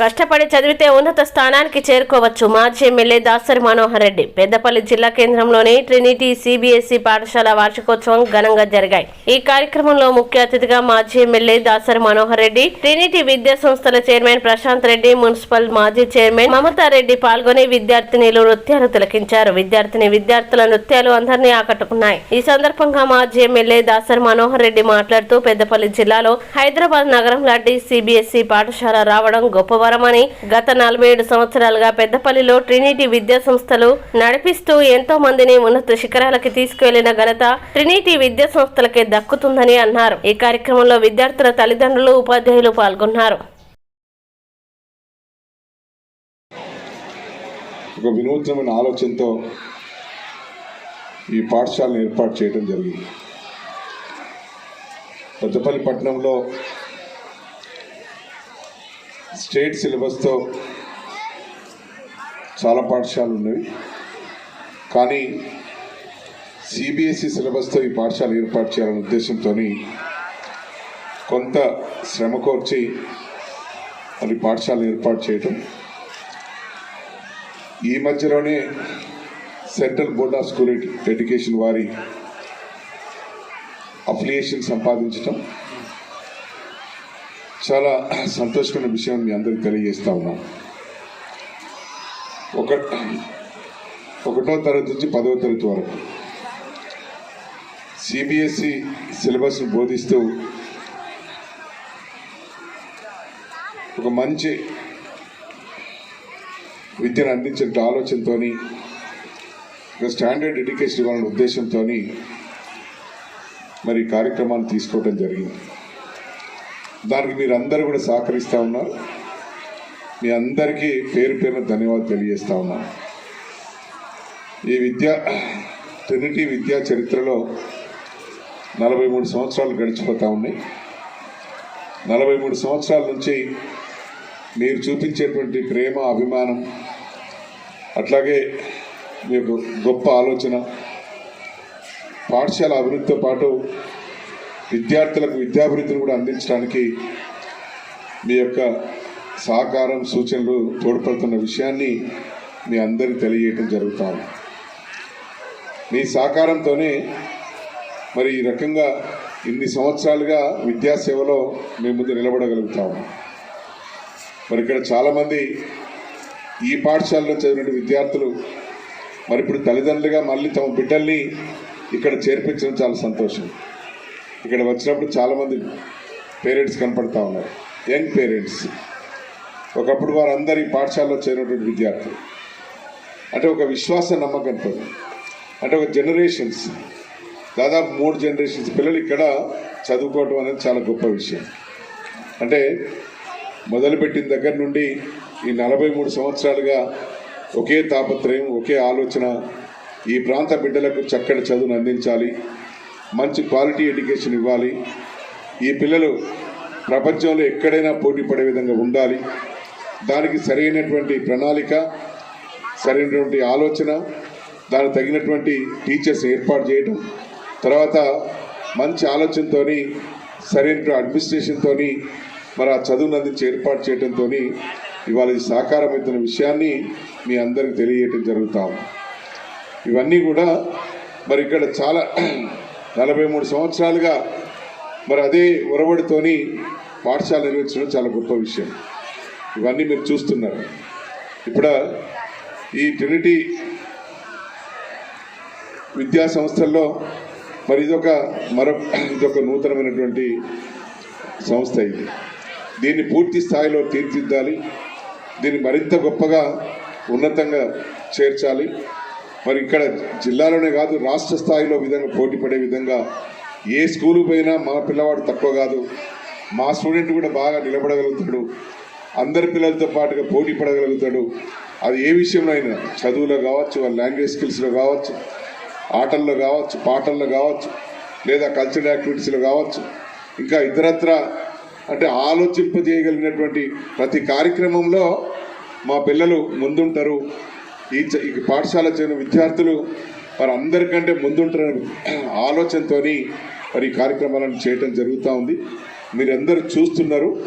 కష్టపడి చదివితే ఉన్నత స్థానానికి చేరుకోవచ్చు. మాజీ ఎమ్మెల్యే దాసరి మనోహర్ రెడ్డి. పెద్దపల్లి జిల్లా కేంద్రంలోని ట్రినిటీ సిబిఎస్ఈ పాఠశాల వార్షికోత్సవం ఘనంగా జరిగాయి. ఈ కార్యక్రమంలో ముఖ్య అతిథిగా మాజీ ఎమ్మెల్యే దాసరి మనోహర్ రెడ్డి ట్రినిటీ విద్యా సంస్థల చైర్మన్ ప్రశాంత్ రెడ్డి మున్సిపల్ మాజీ చైర్మన్ మమతా రెడ్డి పాల్గొని విద్యార్థినిలు నృత్యాలు తిలకించారు. విద్యార్థిని విద్యార్థుల నృత్యాలు అందరినీ ఆకట్టుకున్నాయి. ఈ సందర్భంగా మాజీ ఎమ్మెల్యే దాసరి మనోహర్ రెడ్డి మాట్లాడుతూ పెద్దపల్లి జిల్లాలో హైదరాబాద్ నగరం లాంటి సిబిఎస్ఈ పాఠశాల రావడం గొప్పవరమని గత నలభై ఏడు సంవత్సరాలుగా పెద్దపల్లిలో ట్రినిటీ విద్యా సంస్థలు నడిపిస్తూ ఎంతో మందిని ఉన్నత శిఖరాలకి తీసుకువెళ్ళిన ఘనత ట్రినిటీ విద్యా సంస్థలకే దక్కుతుందని అన్నారు. ఈ కార్యక్రమంలో విద్యార్థుల తల్లిదండ్రులు ఉపాధ్యాయులు పాల్గొన్నారు. ఒక వినూత్నమైన ఆలోచనతో ఈ పాఠశాలను ఏర్పాటు చేయడం జరిగింది. పెద్దపల్లి పట్టణంలో స్టేట్ సిలబస్తో చాలా పాఠశాలలు ఉన్నవి. కానీ సిబిఎస్ఈ సిలబస్తో ఈ పాఠశాల ఏర్పాటు చేయాలనే ఉద్దేశంతో కొంత శ్రమ కోర్చి మరి పాఠశాలను ఏర్పాటు చేయటం. ఈ మధ్యలోనే Central Board of School Education వారి అఫిలియేషన్ సంపాదించటం. చాలా సంతోషమైన విషయం మీ అందరికి తెలియజేస్తా ఉన్నాం. ఒక ఒకటో తరగతి నుంచి పదవ తరగతి వరకు సిబిఎస్ఈ సిలబస్ను బోధిస్తూ ఒక మంచి విద్యను అందించిన ఆలోచనతో ఒక స్టాండర్డ్ ఎడ్యుకేషన్ ఇవ్వాలనే ఉద్దేశంతో మరి కార్యక్రమాలు కార్యక్రమాన్ని తీసుకోవడం జరిగింది. దానికి మీరు కూడా సహకరిస్తూ ఉన్నారు. మీ అందరికీ పేరు పేరున ధన్యవాదాలు తెలియజేస్తా ఉన్నాను. ఈ విద్యా ట్రినిటీ విద్యా చరిత్రలో నలభై మూడు సంవత్సరాలు గడిచిపోతూ ఉన్నాయి. నలభై మూడు సంవత్సరాల నుంచి మీరు చూపించేటువంటి ప్రేమ అభిమానం అట్లాగే మీ గొప్ప ఆలోచన పాఠశాల అభివృద్ధితో పాటు విద్యార్థులకు విద్యాభివృద్ధిని కూడా అందించడానికి మీ యొక్క సహకారం సూచనలు తోడ్పడుతున్న విషయాన్ని మీ అందరికీ తెలియజేయటం జరుగుతాము మీ సహకారంతోనే మరి ఈ రకంగా ఇన్ని సంవత్సరాలుగా విద్యాసేవలో మేము ముందు నిలబడగలుగుతాము మరి ఇక్కడ చాలామంది ఈ పాఠశాలలో చదివిన విద్యార్థులు మరి ఇప్పుడు తల్లిదండ్రులుగా మళ్ళీ తమ బిడ్డల్ని ఇక్కడ చేర్పించడం చాలా సంతోషం. ఇక్కడ వచ్చినప్పుడు చాలామంది పేరెంట్స్ కనపడతా ఉన్నారు. Young parents. ఒకప్పుడు వారందరి పాఠశాలలో చేరినటువంటి విద్యార్థులు. అంటే ఒక విశ్వాస నమ్మకంతో అంటే ఒక జనరేషన్స్. దాదాపు మూడు జనరేషన్స్. పిల్లలు ఇక్కడ చదువుకోవటం అనేది చాలా గొప్ప విషయం. అంటే మొదలుపెట్టిన దగ్గర నుండి ఈ నలభై మూడు సంవత్సరాలుగా ఒకే తాపత్రయం ఒకే ఆలోచన. ఈ ప్రాంత బిడ్డలకు చక్కటి చదువును అందించాలి. మంచి క్వాలిటీ ఎడ్యుకేషన్ ఇవ్వాలి. ఈ పిల్లలు ప్రపంచంలో ఎక్కడైనా పోటీ పడే విధంగా ఉండాలి. దానికి సరైనటువంటి ప్రణాళిక సరైనటువంటి ఆలోచన దానికి తగినటువంటి టీచర్స్ ఏర్పాటు చేయడం తర్వాత మంచి ఆలోచనతోని సరైన అడ్మినిస్ట్రేషన్తో మరి ఆ చదువును అందించి ఏర్పాటు చేయడంతో ఇవాళ ఇది సాకారమవుతున్న విషయాన్ని మీ అందరికి తెలియజేయటం జరుగుతాం ఇవన్నీ కూడా మరి ఇక్కడ చాలా నలభై మూడు సంవత్సరాలుగా మరి అదే ఒరవడితోని పాఠశాల నిర్వహించడం చాలా గొప్ప విషయం. ఇవన్నీ మీరు చూస్తున్నారు. ఇప్పుడు ఈ ట్రినిటీ విద్యా సంస్థల్లో మరి ఇదొక మరో ఇదొక నూతనమైనటువంటి సంస్థ ఇది. దీన్ని పూర్తి స్థాయిలో తీర్చిదిద్దాలి. దీన్ని మరింత గొప్పగా ఉన్నతంగా చేర్చాలి. మరి ఇక్కడ జిల్లాలోనే కాదు రాష్ట్ర స్థాయిలో విధంగా పోటీ పడే విధంగా ఏ స్కూలు పోయినా మా పిల్లవాడు తక్కువ కాదు. మా స్టూడెంట్ కూడా బాగా నిలబడగలుగుతాడు. అందరి పిల్లలతో పాటుగా పోటీ పడగలుగుతాడు. అది ఏ విషయంలో అయినా చదువులో కావచ్చు వాళ్ళ లాంగ్వేజ్ స్కిల్స్లో కావచ్చు ఆటల్లో కావచ్చు పాటల్లో కావచ్చు లేదా కల్చరల్ యాక్టివిటీస్లో కావచ్చు ఇంకా ఇతరత్ర అంటే ఆలోచింపజేయగలిగినటువంటి ప్రతి కార్యక్రమంలో మా పిల్లలు ముందుంటారు. ఈ చ- పాఠశాల చేరిన విద్యార్థులు మరి అందరికంటే ముందుంటారని ఆలోచనతోని మరి ఈ కార్యక్రమాలను చేయటం జరుగుతూ ఉంది. మీరందరూ చూస్తున్నారు.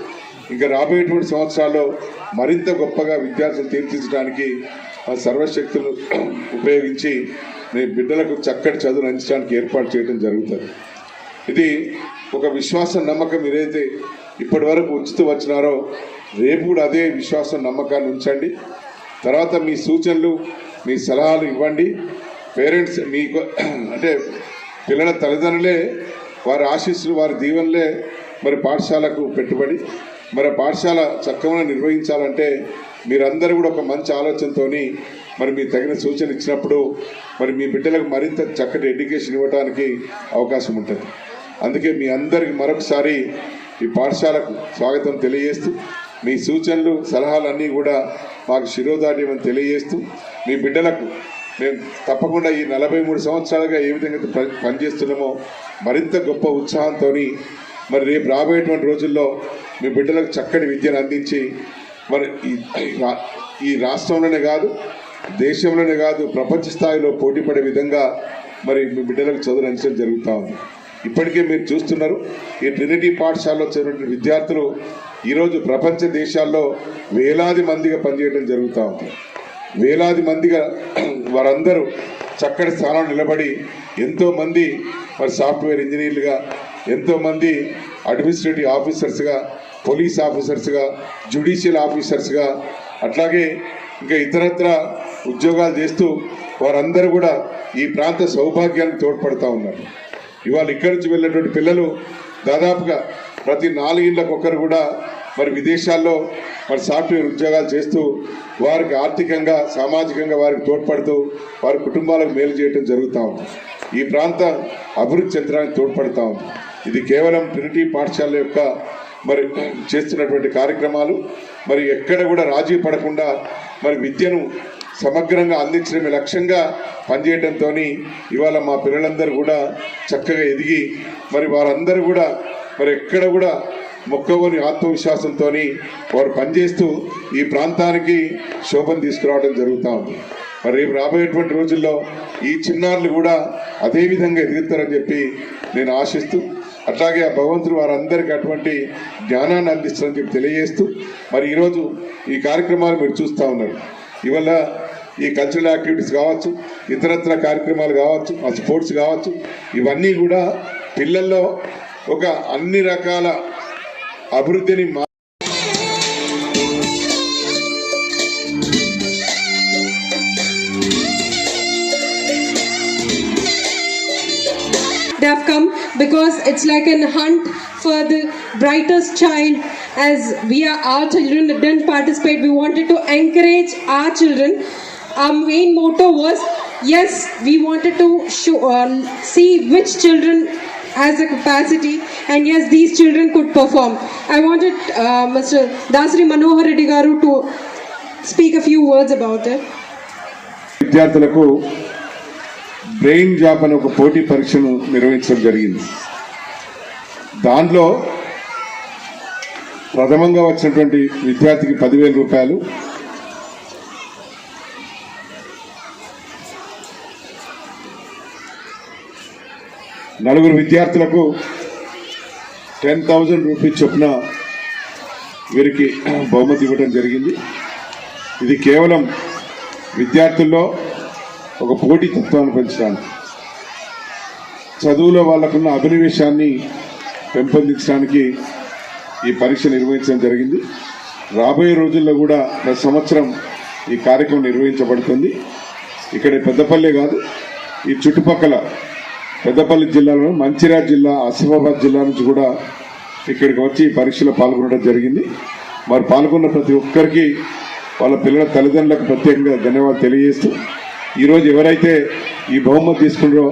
ఇంకా రాబోయేటువంటి సంవత్సరాల్లో మరింత గొప్పగా విద్యార్థులు తీర్చిదిద్దడానికి సర్వశక్తులు ఉపయోగించి మీ బిడ్డలకు చక్కటి చదువును అందించడానికి ఏర్పాటు చేయడం జరుగుతుంది. ఇది ఒక విశ్వాసం నమ్మకం ఏదైతే ఇప్పటి వరకు ఉంచుతూ వచ్చినారో రేపు కూడా అదే విశ్వాసం నమ్మకాన్ని ఉంచండి. తర్వాత మీ సూచనలు మీ సలహాలు ఇవ్వండి. పేరెంట్స్ మీకు అంటే పిల్లల తల్లిదండ్రులే వారి ఆశీస్సులు వారి దీవెనలే మరి పాఠశాలకు పెట్టుబడి మరి పాఠశాల చక్కగా నిర్వహించాలంటే మీరందరూ కూడా ఒక మంచి ఆలోచనతోని మరి మీ తగిన సూచన ఇచ్చినప్పుడు మరి మీ బిడ్డలకు మరింత చక్కటి ఎడ్యుకేషన్ ఇవ్వడానికి అవకాశం ఉంటుంది. అందుకే మీ అందరికి మరొకసారి ఈ పాఠశాలకు స్వాగతం తెలియజేస్తూ మీ సూచనలు సలహాలన్నీ కూడా మాకు శిరోధార్యమని తెలియజేస్తూ మీ బిడ్డలకు మేము తప్పకుండా ఈ నలభై మూడు సంవత్సరాలుగా ఏ విధంగా అయితే పని- పనిచేస్తున్నామో మరింత గొప్ప ఉత్సాహంతో మరి రేపు రాబోయేటువంటి రోజుల్లో మీ బిడ్డలకు చక్కటి విద్యను అందించి మరి ఈ రా- ఈ రాష్ట్రంలోనే కాదు దేశంలోనే కాదు ప్రపంచ స్థాయిలో పోటీపడే విధంగా మరి మీ బిడ్డలకు చదువు అందించడం జరుగుతూ ఉంది. ఇప్పటికే మీరు చూస్తున్నారు ఈ ట్రినిటీ పాఠశాలలో చదివిన విద్యార్థులు ఈరోజు ప్రపంచ దేశాల్లో వేలాది మందిగా పనిచేయడం జరుగుతూ ఉంది. వేలాది మందిగా వారందరూ చక్కటి స్థానంలో నిలబడి ఎంతోమంది మరి సాఫ్ట్వేర్ ఇంజనీర్లుగా ఎంతోమంది అడ్మినిస్ట్రేటివ్ ఆఫీసర్స్గా పోలీస్ ఆఫీసర్స్గా జ్యుడిషియల్ ఆఫీసర్స్గా అట్లాగే ఇంకా ఇతరత్ర ఉద్యోగాలు చేస్తూ వారందరూ కూడా ఈ ప్రాంత సౌభాగ్యానికి తోడ్పడుతూ ఉన్నారు. ఇవాళ ఇక్కడి నుంచి వెళ్ళినటువంటి పిల్లలు దాదాపుగా ప్రతి నాలుగిళ్ళకొకరు కూడా మరి విదేశాల్లో మరి సాఫ్ట్వేర్ ఉద్యోగాలు చేస్తూ వారికి ఆర్థికంగా సామాజికంగా వారికి తోడ్పడుతూ వారి కుటుంబాలకు మేలు చేయడం జరుగుతూ ఉంది. ఈ ప్రాంత అభివృద్ధి చెందడానికి తోడ్పడుతూ ఉంది. ఇది కేవలం ట్రినిటీ పాఠశాల యొక్క మరి చేస్తున్నటువంటి కార్యక్రమాలు. మరి ఎక్కడ కూడా రాజీ పడకుండా మరి విద్యను సమగ్రంగా అందించడమే లక్ష్యంగా పనిచేయడంతో ఇవాళ మా పిల్లలందరూ కూడా చక్కగా ఎదిగి మరి వారందరూ కూడా మరి ఎక్కడ కూడా మొక్కవని ఆత్మవిశ్వాసంతో వారు పనిచేస్తూ ఈ ప్రాంతానికి శోభను తీసుకురావడం జరుగుతూ ఉంది. మరి రేపు రాబోయేటువంటి రోజుల్లో ఈ చిన్నారులు కూడా అదేవిధంగా ఎదుగుతారని చెప్పి నేను ఆశిస్తూ అట్లాగే ఆ భగవంతుడు వారందరికీ అటువంటి జ్ఞానాన్ని అందిస్తారని చెప్పి తెలియజేస్తూ మరి ఈరోజు ఈ కార్యక్రమాలు మీరు చూస్తూ ఉన్నారు. ఇవల్ల ఈ కల్చరల్ యాక్టివిటీస్ కావచ్చు ఇతరత్ర కార్యక్రమాలు కావచ్చు ఆ స్పోర్ట్స్ కావచ్చు ఇవన్నీ కూడా పిల్లల్లో ఒక అన్ని రకాల అభివృద్ధిని మా They have come because it's like an hunt for the brightest child. As we are our children that didn't participate, we wanted to encourage our children. Our main motto was yes, we wanted to show, uh, see which children as a capacity, and yes, these children could perform. I wanted uh, Mr. Dasri Manohar Reddy Garu to speak a few words about it. విద్యార్థులకు brain job అనే ఒక పోటీ పరీక్షను నిర్వహించడం జరిగింది దానిలో ప్రథమంగా వచ్చినటువంటి విద్యార్థికి పదివేల రూపాయలు నలుగురు విద్యార్థులకు టెన్ థౌజండ్ రూపీస్ చొప్పున వీరికి బహుమతి ఇవ్వడం జరిగింది. ఇది కేవలం విద్యార్థుల్లో ఒక పోటీ తత్వాన్ని పెంచడానికి చదువులో వాళ్ళకున్న అభినవేశాన్ని పెంపొందించడానికి ఈ పరీక్ష నిర్వహించడం జరిగింది. రాబోయే రోజుల్లో కూడా ప్రతి సంవత్సరం ఈ కార్యక్రమం నిర్వహించబడుతుంది. ఇక్కడ పెద్దపల్లె కాదు ఈ చుట్టుపక్కల పెద్దపల్లి జిల్లాలో మంచిర్యాల జిల్లా ఆసిఫాబాద్ జిల్లా నుంచి కూడా ఇక్కడికి వచ్చి పరీక్షలో పాల్గొనడం జరిగింది. మరి పాల్గొన్న ప్రతి ఒక్కరికి వాళ్ళ పిల్లల తల్లిదండ్రులకు ప్రత్యేకంగా ధన్యవాదాలు తెలియజేస్తూ ఈరోజు ఎవరైతే ఈ బహుమతి తీసుకున్నారో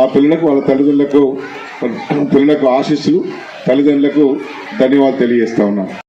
ఆ పిల్లలకు వాళ్ళ తల్లిదండ్రులకు పిల్లలకు ఆశీస్సులు తల్లిదండ్రులకు ధన్యవాదాలు తెలియజేస్తా ఉన్నాను.